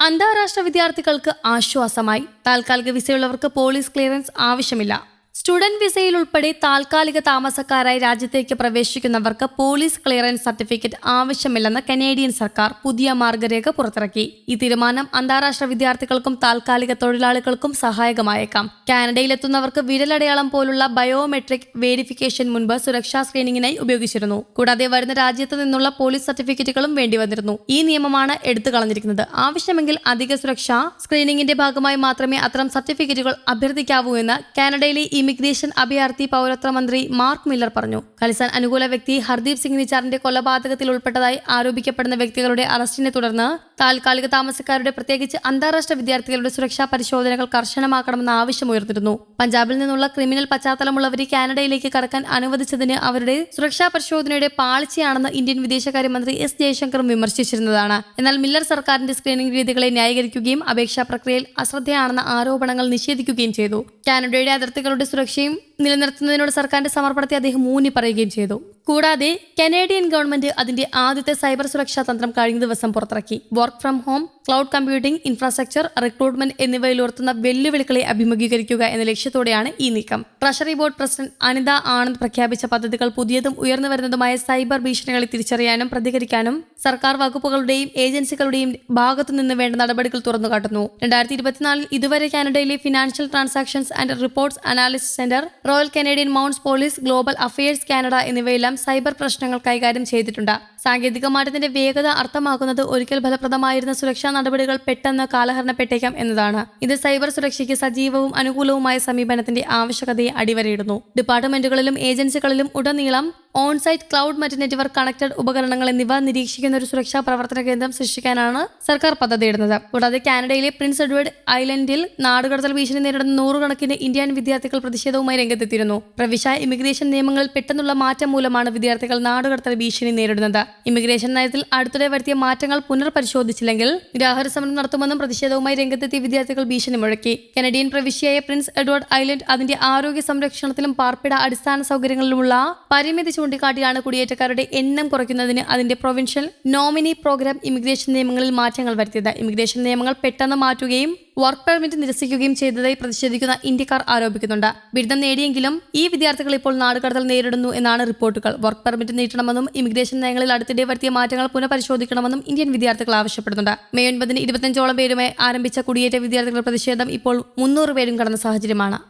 അന്താരാഷ്ട്ര വിദ്യാർത്ഥികൾക്ക് ആശ്വാസമായി. താൽക്കാലിക വിസയുള്ളവർക്ക് പോലീസ് ക്ലിയറൻസ് ആവശ്യമില്ല. സ്റ്റുഡന്റ് വിസയിൽ ഉൾപ്പെടെ താൽക്കാലിക താമസക്കാരായി രാജ്യത്തേക്ക് പ്രവേശിക്കുന്നവർക്ക് പോലീസ് ക്ലിയറൻസ് സർട്ടിഫിക്കറ്റ് ആവശ്യമില്ലെന്ന് കനേഡിയൻ സർക്കാർ പുതിയ മാർഗരേഖ പുറത്തിറക്കി. ഈ തീരുമാനം അന്താരാഷ്ട്ര വിദ്യാർത്ഥികൾക്കും താൽക്കാലിക തൊഴിലാളികൾക്കും സഹായകമായേക്കാം. കാനഡയിലെത്തുന്നവർക്ക് വിരലടയാളം പോലുള്ള ബയോമെട്രിക് വേരിഫിക്കേഷൻ മുൻപ് സുരക്ഷാ സ്ക്രീനിങ്ങിനായി ഉപയോഗിച്ചിരുന്നു. കൂടാതെ വരുന്ന രാജ്യത്ത് നിന്നുള്ള പോലീസ് സർട്ടിഫിക്കറ്റുകളും വേണ്ടിവന്നിരുന്നു. ഈ നിയമമാണ് എടുത്തു കളഞ്ഞിരിക്കുന്നത്. ആവശ്യമെങ്കിൽ അധിക സുരക്ഷാ സ്ക്രീനിങ്ങിന്റെ ഭാഗമായി മാത്രമേ അത്തരം സർട്ടിഫിക്കറ്റുകൾ അഭ്യർത്ഥിക്കാവൂ എന്ന് കാനഡയിലെ ഇമിഗ്രേഷൻ അഭയാർത്ഥി പൗരത്വ മന്ത്രി മാർക്ക് മില്ലർ പറഞ്ഞു. ഖലിസ്ഥാൻ അനുകൂല വ്യക്തി ഹർദീപ് സിംഗ് നിച്ചാറിന്റെ കൊലപാതകത്തിൽ ഉൾപ്പെട്ടതായി ആരോപിക്കപ്പെടുന്ന വ്യക്തികളുടെ അറസ്റ്റിനെ തുടർന്ന് താൽക്കാലിക താമസക്കാരുടെ പ്രത്യേകിച്ച് അന്താരാഷ്ട്ര വിദ്യാർത്ഥികളുടെ സുരക്ഷാ പരിശോധനകൾ കർശനമാക്കണമെന്ന ആവശ്യമുയർന്നിരുന്നു പഞ്ചാബിൽ നിന്നുള്ള ക്രിമിനൽ പശ്ചാത്തലമുള്ളവരെ കാനഡയിലേക്ക് കടക്കാൻ അനുവദിച്ചതിന് അവരുടെ സുരക്ഷാ പരിശോധനയുടെ പാളിച്ചയാണെന്ന് ഇന്ത്യൻ വിദേശകാര്യമന്ത്രി എസ് ജയശങ്കറും വിമർശിച്ചിരുന്നതാണ്. എന്നാൽ മില്ലർ സർക്കാരിന്റെ സ്ക്രീനിംഗ് രീതികളെ ന്യായീകരിക്കുകയും അപേക്ഷാ പ്രക്രിയയിൽ അശ്രദ്ധയാണെന്ന ആരോപണങ്ങൾ നിഷേധിക്കുകയും ചെയ്തു. കാനഡയുടെ അതിർത്തികളുടെ സുരക്ഷയും നിലനിർത്തുന്നതിനോട് സർക്കാരിന്റെ സമർപ്പണത്തെ അദ്ദേഹം ഊന്നി പറയുകയും ചെയ്തു. കൂടാതെ കനേഡിയൻ ഗവൺമെന്റ് അതിന്റെ ആദ്യത്തെ സൈബർ സുരക്ഷാ തന്ത്രം കഴിഞ്ഞ ദിവസം പുറത്തിറക്കി. Work from home cloud computing infrastructure recruitment എന്നിവയിൽ ഉയർത്തുന്ന വെല്ലുവിളികളെ അഭിമുഖീകരിക്കുക എന്ന ലക്ഷ്യത്തോടെയാണ് ഈ നീക്കം. Treasury board president Anita Anand പ്രഖ്യാപിച്ച പദ്ധതികൾ പുതിയതും ഉയർന്നു വരുന്നതുമായ സൈബർ ഭീഷണികളെ തിരിച്ചറിയാനും പ്രതികരിക്കാനും സർക്കാർ വകുപ്പുകളുടെയും ഏജൻസികളുടെയും ഭാഗത്തുനിന്ന് വേണ്ട നടപടികൾ തുറന്നുകാട്ടുന്നു. രണ്ടായിരത്തി ഇരുപത്തിനാലിൽ ഇതുവരെ കാനഡയിലെ financial transactions and reports analysis centre royal Canadian mounts police global affairs Canada എന്നിവയെല്ലാം സൈബർ പ്രശ്നങ്ങൾ കൈകാര്യം ചെയ്തിട്ടുണ്ട്. സാങ്കേതിക മാറ്റത്തിന്റെ വേഗത അർത്ഥമാക്കുന്നത് ഒരിക്കൽ ഫലപ്രദമായിരുന്ന സുരക്ഷാ നടപടികൾ പെട്ടെന്ന് കാലഹരണപ്പെട്ടേക്കാം എന്നതാണ്. ഇത് സൈബർ സുരക്ഷയ്ക്ക് സജീവവും അനുകൂലവുമായ സമീപനത്തിന്റെ ആവശ്യകതയെ അടിവരയിടുന്നു. ഡിപ്പാർട്ട്മെന്റുകളിലും ഏജൻസികളിലും ഉടനീളം ഓൺസൈറ്റ് ക്ലൗഡ് മറ്റ് നെറ്റ്വർക്ക് കണക്റ്റഡ് ഉപകരണങ്ങൾ എന്നിവ നിരീക്ഷിക്കുന്ന ഒരു സുരക്ഷാ പ്രവർത്തന കേന്ദ്രം സൃഷ്ടിക്കാനാണ് സർക്കാർ പദ്ധതിയിടുന്നത് കൂടാതെ കാനഡയിലെ പ്രിൻസ് എഡ്വേർഡ് ഐലൻഡിൽ നാടുകടത്തൽ ഭീഷണി നേരിടുന്ന നൂറുകണക്കിന് ഇന്ത്യൻ വിദ്യാർത്ഥികൾ പ്രതിഷേധവുമായി രംഗത്തെത്തിയിരുന്നു. പ്രവിശ ഇമിഗ്രേഷൻ നിയമങ്ങളിൽ പെട്ടെന്നുള്ള മാറ്റം മൂലമാണ് വിദ്യാർത്ഥികൾ നാടുകടത്തൽ ഭീഷണി നേരിടുന്നത്. ഇമിഗ്രേഷൻ നയത്തിൽ അടുത്തിടെ വരുത്തിയ മാറ്റങ്ങൾ പുനർപരിശോധിച്ചില്ലെങ്കിൽ നിരാഹാര സമരം നടത്തുമെന്നും പ്രതിഷേധവുമായി രംഗത്തെത്തിയ വിദ്യാർത്ഥികൾ ഭീഷണി മുഴക്കി. കനഡിയൻ പ്രവിശ്യയായ പ്രിൻസ് എഡ്വേർഡ് ഐലൻഡ് അതിന്റെ ആരോഗ്യ സംരക്ഷണത്തിലും പാർപ്പിട അടിസ്ഥാന സൗകര്യങ്ങളിലുമുള്ള പരിമിതി ചൂണ്ടിക്കാട്ടിയാണ് കുടിയേറ്റക്കാരുടെ എണ്ണം കുറയ്ക്കുന്നതിന് അതിന്റെ പ്രൊവിൻഷ്യൽ നോമിനി പ്രോഗ്രാം ഇമിഗ്രേഷൻ നിയമങ്ങളിൽ മാറ്റങ്ങൾ വരുത്തിയത്. ഇമിഗ്രേഷൻ നിയമങ്ങൾ പെട്ടെന്ന് മാറ്റുകയും വർക്ക് പെർമിറ്റ് നിരസിക്കുകയും ചെയ്തതായി പ്രതിഷേധിക്കുന്ന ഇന്ത്യക്കാർ ആരോപിക്കുന്നുണ്ട്. ബിരുദം നേടിയെങ്കിലും ഈ വിദ്യാർത്ഥികൾ ഇപ്പോൾ നാടുകടത്തൽ നേരിടുന്നു എന്നാണ് റിപ്പോർട്ടുകൾ. വർക്ക് പെർമിറ്റ് നീട്ടണമെന്നും ഇമിഗ്രേഷൻ നയങ്ങളിൽ അടുത്തിടെ വരുത്തിയ മാറ്റങ്ങൾ പുനഃപരിശോധിക്കണമെന്നും ഇന്ത്യൻ വിദ്യാർത്ഥികൾ ആവശ്യപ്പെടുന്നുണ്ട്. മെയ് ഒൻപതിന് ഇരുപത്തഞ്ചോളം പേരുമായി ആരംഭിച്ച കുടിയേറ്റ വിദ്യാർത്ഥികളുടെ പ്രതിഷേധം ഇപ്പോൾ മുന്നൂറ് പേരും കടന്ന സാഹചര്യമാണ്.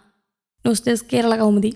News desk Kerala Kaumudi.